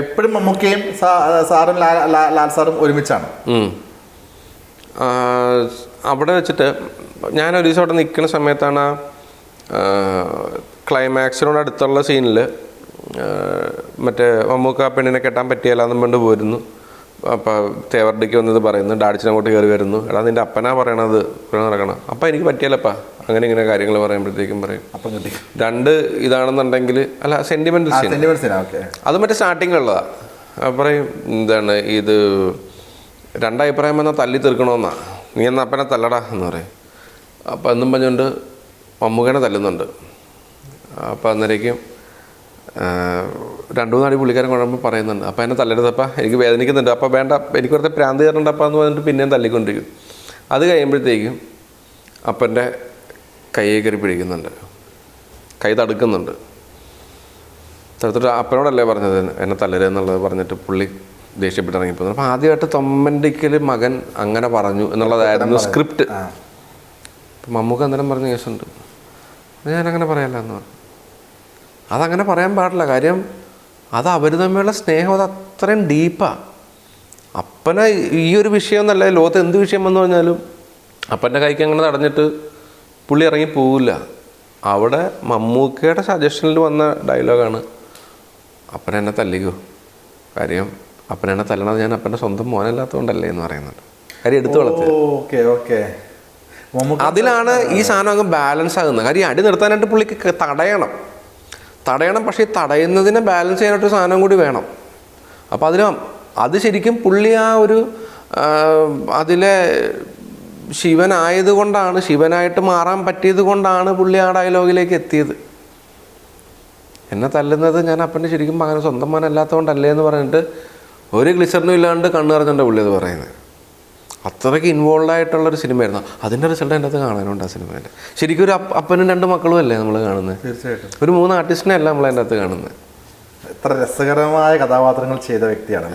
എപ്പോഴും മമ്മൂക്കയും സാറും ലാൽ സാറും ഒരുമിച്ചാണ്. അവിടെ വെച്ചിട്ട് ഞാൻ ഒരു ദിവസം അവിടെ നിൽക്കുന്ന സമയത്താണ് ക്ലൈമാക്സിനോട് അടുത്തുള്ള സീനിൽ മറ്റേ മമ്മൂക്ക പെണ്ണിനെ കെട്ടാൻ പറ്റിയല്ല എന്നും കൊണ്ട് പോരുന്നു. അപ്പോൾ തേവർഡിക്ക് വന്നത് പറയുന്നു ഡാഡിച്ചിനെ അങ്ങോട്ട് കയറി വരുന്നു. എടാ നിന്റെ അപ്പനാ പറയണത് നടക്കണം അപ്പം എനിക്ക് പറ്റിയല്ലപ്പാ. അങ്ങനെ ഇങ്ങനെ കാര്യങ്ങൾ പറയുമ്പോഴത്തേക്കും പറയും. രണ്ട് ഇതാണെന്നുണ്ടെങ്കിൽ അല്ല സെന്റിമെന്റൽ സീൻ അത് മറ്റേ സ്റ്റാർട്ടിങ്ങിലുള്ളതാ അപ്പൊ പറയും എന്താണ് ഇത് രണ്ടഭിപ്രായം വന്നാൽ തല്ലി തീർക്കണമെന്നാ നീ എന്നാൽ അപ്പനെ തല്ലടാ എന്ന് പറയും. അപ്പം എന്നും പറഞ്ഞുകൊണ്ട് മമ്മൂക്കനെ തല്ലുന്നുണ്ട്. അപ്പം അന്നേരേക്കും രണ്ടു മൂന്നാടി പുള്ളിക്കാരൻ കുഴമ്പ് പറയുന്നുണ്ട്. അപ്പം എന്നെ തല്ലരുതപ്പ എനിക്ക് വേദനിക്കുന്നുണ്ട്. അപ്പം വേണ്ട എനിക്ക് വെറുതെ പ്രാന്ത് അപ്പം എന്ന് പറഞ്ഞിട്ട് പിന്നെയും തല്ലിക്കൊണ്ടിരിക്കും. അത് കഴിയുമ്പോഴത്തേക്കും അപ്പന്റെ കൈ കയറി പിടിക്കുന്നുണ്ട്. കൈ തടുക്കുന്നുണ്ട്. തടുത്തിട്ട് അപ്പനോടല്ലേ പറഞ്ഞത്? എന്നെ തല്ലരുതെന്നുള്ളത് പറഞ്ഞിട്ട് പുള്ളി ദേഷ്യപ്പെട്ട് ഇറങ്ങിപ്പോകുന്നു. അപ്പം ആദ്യമായിട്ട് തൊമ്മന്റെക്കൽ മകൻ അങ്ങനെ പറഞ്ഞു എന്നുള്ളതായിരുന്നു സ്ക്രിപ്റ്റ്. മമ്മൂക്ക അന്നേരം പറഞ്ഞ കേസുണ്ട്. ഞാനങ്ങനെ പറയാമല്ലോ എന്ന് പറഞ്ഞു. അതങ്ങനെ പറയാൻ പാടില്ല. കാര്യം അത് അവർ തമ്മിലുള്ള സ്നേഹം അത് അത്രയും ഡീപ്പാണ് അപ്പനെ ഈ ഒരു വിഷയം എന്നല്ല ലോകത്ത് എന്ത് വിഷയം വന്നു പറഞ്ഞാലും അപ്പന്റെ കൈക്ക് അങ്ങനെ തടഞ്ഞിട്ട് പുള്ളി ഇറങ്ങി പോവില്ല. അവിടെ മമ്മൂക്കയുടെ സജഷനിൽ വന്ന ഡയലോഗാണ് അപ്പൻ എന്നെ തല്ലിക്കോ. കാര്യം അപ്പൻ എന്നെ തല്ലണത് ഞാൻ അപ്പന്റെ സ്വന്തം മോനല്ലാത്തതുകൊണ്ടല്ലേ എന്ന് പറയുന്നുണ്ട്. കാര്യം എടുത്തു വളർത്തി. Okay okay. മമ്മൂക്ക അതിലാണ് ഈ സാധനം അങ്ങ് ബാലൻസ് ആകുന്നത്. കാര്യം അടി നിർത്താനായിട്ട് പുള്ളിക്ക് തടയണം. തടയണം പക്ഷേ തടയുന്നതിനെ ബാലൻസ് ചെയ്യാനായിട്ട് ഒരു സാധനം കൂടി വേണം. അപ്പോൾ അതിന് അത് ശരിക്കും പുള്ളി ആ ഒരു അതിലെ ശിവനായതുകൊണ്ടാണ് ശിവനായിട്ട് മാറാൻ പറ്റിയത് കൊണ്ടാണ് പുള്ളി ആ ഡയലോഗിലേക്ക് എത്തിയത്. എന്നെ തല്ലുന്നത് ഞാൻ അപ്പന്റെ ശരിക്കും അങ്ങനെ സ്വന്തം മോനല്ലാത്തതുകൊണ്ടല്ലേ എന്ന് പറഞ്ഞിട്ട് ഒരു ഗ്ലിസറിനും ഇല്ലാണ്ട് കണ്ണു നിറഞ്ഞുകൊണ്ട് പുള്ളി അത് പറയുന്നത്. അത്രയ്ക്ക് ഇൻവോൾവ് ആയിട്ടുള്ളൊരു സിനിമയായിരുന്നു. അതിന്റെ റിസൾട്ട് എന്റെ അത് കാണാനുണ്ട് ആ സിനിമയിൽ ശരിക്കും ഒരു അപ്പനും രണ്ട് മക്കളും അല്ലേ നമ്മൾ കാണുന്നത്? തീർച്ചയായിട്ടും. ഒരു മൂന്ന് ആർട്ടിസ്റ്റിനെ അല്ല നമ്മൾ അതിന്റെ അകത്ത് കാണുന്നത്. എത്ര രസകരമായ കഥാപാത്രങ്ങൾ ചെയ്ത വ്യക്തിയാണ്.